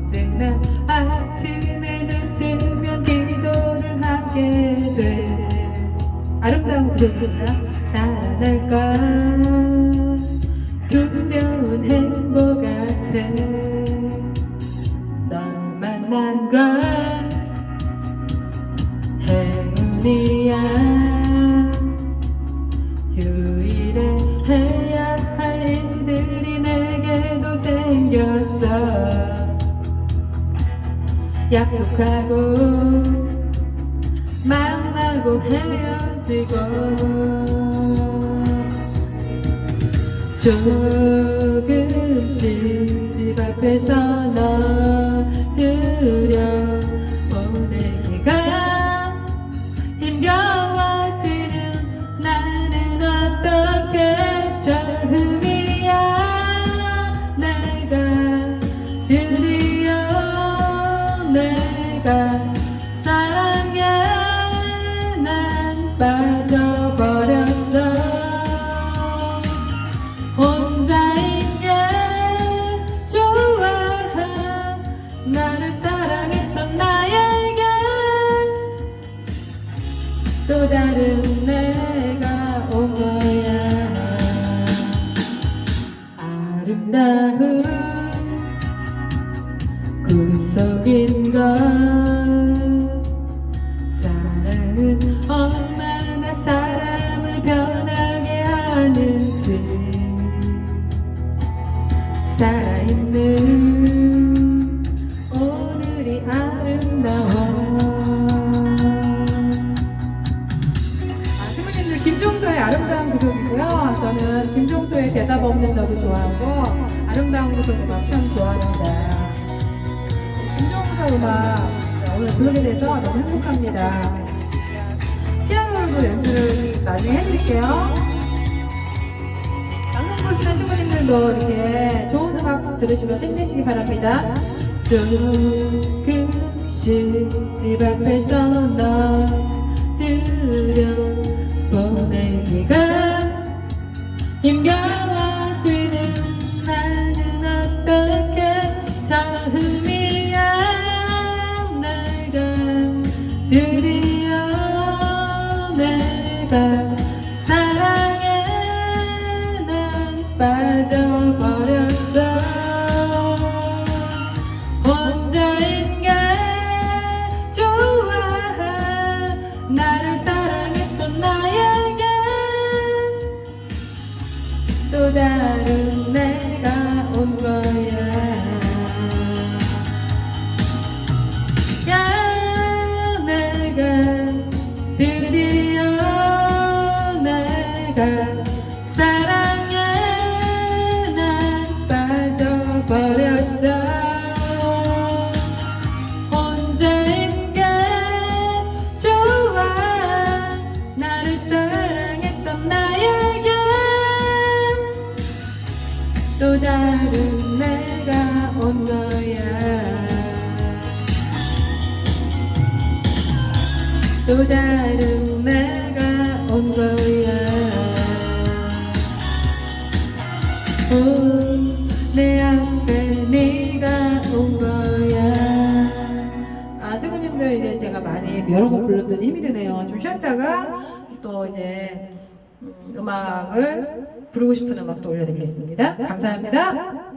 언제나 아침에 눈 뜨면 기도를 하게 돼. 아름다운 구절입니다 따라날까? 두려운 행복 같아. 널 만난 건 행운이야. 휴일에 해야 할 일들이 내게도 생겼어 약속하고 만나고 헤어지고 조금씩 집 앞에서 너들여 보내기가 힘겨워지는 나는 어떻게 처음이야 빠져버렸어. 혼자인 게 좋아 나를 사랑했던 나에게. 또 다른 내가 온 거야. 아름다운 구속인 걸 살아있는 오늘이 아름다워 아, 친구님들 김종서의 아름다운 구속이고요. 저는 김종서의 대답 없는 너도 좋아하고 아름다운 구속 음악 참 좋아합니다. 김종서 음악 자, 오늘 부르게 돼서 너무 행복합니다. 피아노로도 연주를 나중에 해드릴게요. 방송 보시는 친구님들도 이렇게 좋은 들으시면서 힘내시기 바랍니다. 조금씩 집 앞에서 너 내가 온 거야. 사랑에 난 빠져버렸 또 다른 내가 온 거야. 오, 내 앞에 네가 온 거야. 아 친구님들 이제 제가 많이 여러 곡 불렀더니 힘이 드네요. 좀 쉬었다가 또 이제 음, 음악을 부르고 싶은 음악도 올려드리겠습니다. 감사합니다